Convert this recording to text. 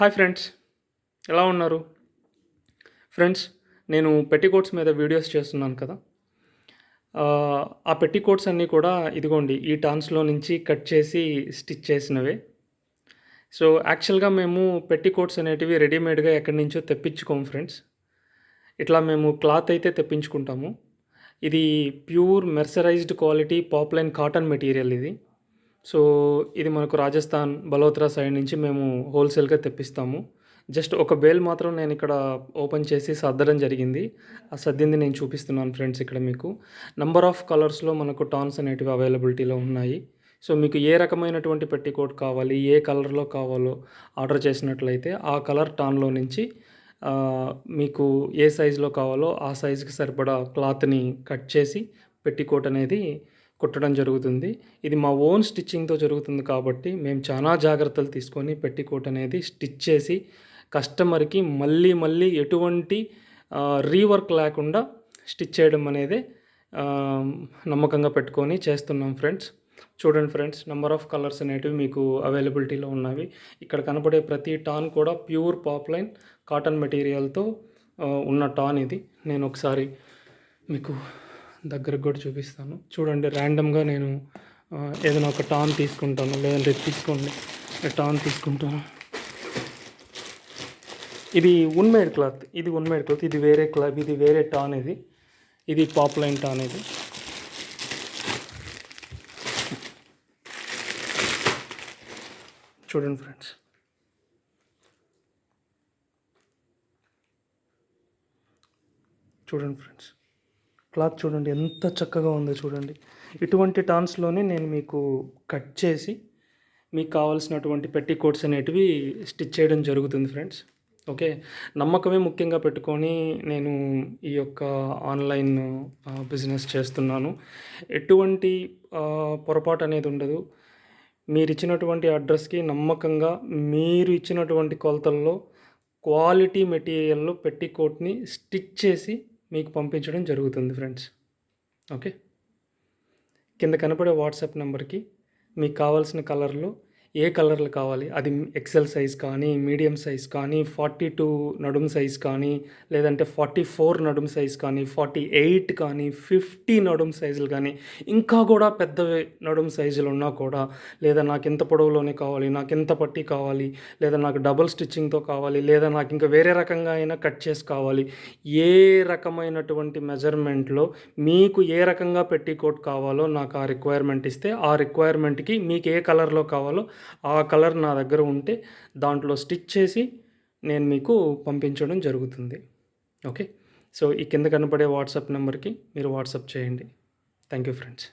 Hi friends ఎలా ఉన్నారు? Friends నేను పెట్టికోట్స్ మీద వీడియోస్ చేస్తున్నాను కదా. ఆ, పెట్టికోట్స్ అన్నీ కూడా ఇదిగోండి ఈ టాన్స్లో నుంచి కట్ చేసి స్టిచ్ చేసినవే. సో యాక్చువల్గా మేము పెట్టికోట్స్ అనేటివి రెడీమేడ్గా ఎక్కడి నుంచో తెప్పించుకోము ఫ్రెండ్స్. ఇట్లా మేము క్లాత్ అయితే తెప్పించుకుంటాము. ఇది pure mercerised quality poplin cotton material ఇది. సో ఇది మనకు రాజస్థాన్ బలోత్రా సైడ్ నుంచి మేము హోల్సేల్గా తెప్పిస్తాము. జస్ట్ ఒక బేల్ మాత్రం నేను ఇక్కడ ఓపెన్ చేసి సర్దడం జరిగింది. ఆ సర్దింది నేను చూపిస్తున్నాను ఫ్రెండ్స్ ఇక్కడ మీకు. నంబర్ ఆఫ్ కలర్స్లో మనకు టాన్స్ అనేటివి అవైలబిలిటీలో ఉన్నాయి. సో మీకు ఏ రకమైనటువంటి పెట్టికోట్ కావాలి ఏ కలర్లో కావాలో ఆర్డర్ చేసినట్లయితే ఆ కలర్ టాన్లో నుంచి మీకు ఏ సైజులో కావాలో ఆ సైజుకి సరిపడా క్లాత్ని కట్ చేసి పెట్టికోట్ అనేది కుట్టడం జరుగుతుంది. ఇది మా ఓన్ స్టిచ్చింగ్తో జరుగుతుంది కాబట్టి మేము చాలా జాగ్రత్తలు తీసుకొని పెట్టికోట్ అనేది స్టిచ్ చేసి కస్టమర్కి మళ్ళీ మళ్ళీ ఎటువంటి రీవర్క్ లేకుండా స్టిచ్ చేయడం అనేది నమ్మకంగా పెట్టుకొని చేస్తున్నాం ఫ్రెండ్స్. చూడండి ఫ్రెండ్స్ నెంబర్ ఆఫ్ కలర్స్ అనేటివి మీకు అవైలబిలిటీలో ఉన్నవి. ఇక్కడ కనపడే ప్రతి టాన్ కూడా ప్యూర్ పాప్లైన్ కాటన్ మెటీరియల్తో ఉన్న టాన్ ఇది. నేను ఒకసారి మీకు దగ్గరకు కూడా చూపిస్తాను. చూడండి ర్యాండమ్గా నేను ఏదైనా ఒక టాన్ తీసుకుంటాను. లేదంటే తీసుకోండి. టాన్ తీసుకుంటాను? ఇది ఉన్మేడ్ క్లాత్ ఇది ఉన్మేడ్ క్లాత్ ఇది వేరే క్లాత్ ఇది వేరే టాన్ ఇది. ఇది పాపులైన్ టాన్ ఇది. చూడండి ఫ్రెండ్స్ చూడండి ఫ్రెండ్స్ క్లాత్ చూడండి ఎంత చక్కగా ఉందో చూడండి. ఇటువంటి టాన్స్లోనే నేను మీకు కట్ చేసి మీకు కావాల్సినటువంటి పెట్టి కోట్స్ అనేటివి స్టిచ్ చేయడం జరుగుతుంది ఫ్రెండ్స్. ఓకే? నమ్మకమే ముఖ్యంగా పెట్టుకొని నేను ఈ యొక్క ఆన్లైన్ బిజినెస్ చేస్తున్నాను. ఎటువంటి పొరపాటు అనేది ఉండదు. మీరు ఇచ్చినటువంటి అడ్రస్కి నమ్మకంగా మీరు ఇచ్చినటువంటి కొలతల్లో క్వాలిటీ మెటీరియల్లో పెట్టి కోట్ని స్టిచ్ చేసి మీకు పంపించడం జరుగుతుంది ఫ్రెండ్స్ ఓకే కింద కనపడే వాట్సాప్ నెంబర్కి మీకు కావాల్సిన కలర్లో ఏ కలర్లు కావాలి? అది ఎక్సెల్ సైజ్ కానీ మీడియం సైజ్ కానీ ఫార్టీ టూ నడుం సైజ్ కానీ లేదంటే ఫార్టీ ఫోర్ నడుం సైజ్ కానీ ఫార్టీ ఎయిట్ కానీ ఫిఫ్టీ నడుం సైజులు కానీ ఇంకా కూడా పెద్ద నడుం సైజులు ఉన్నా కూడా లేదా నాకు ఇంత పొడవులోనే కావాలి నాకు ఇంత పట్టి కావాలి లేదా నాకు డబుల్ స్టిచ్చింగ్తో కావాలి లేదా నాకు ఇంకా వేరే రకంగా అయినా కట్ చేసి కావాలి ఏ రకమైనటువంటి మెజర్మెంట్లో మీకు ఏ రకంగా పెట్టి కోట్ కావాలో నాకు ఆ రిక్వైర్మెంట్ ఇస్తే ఆ రిక్వైర్మెంట్కి మీకు ఏ కలర్లో కావాలో ఆ కలర్ నా దగ్గర ఉంటే దాంట్లో స్టిచ్ చేసి నేను మీకు పంపించడం జరుగుతుంది. ఓకే? సో ఈ కింద కనపడే వాట్సాప్ నెంబర్కి మీరు వాట్సాప్ చేయండి. Thank you friends.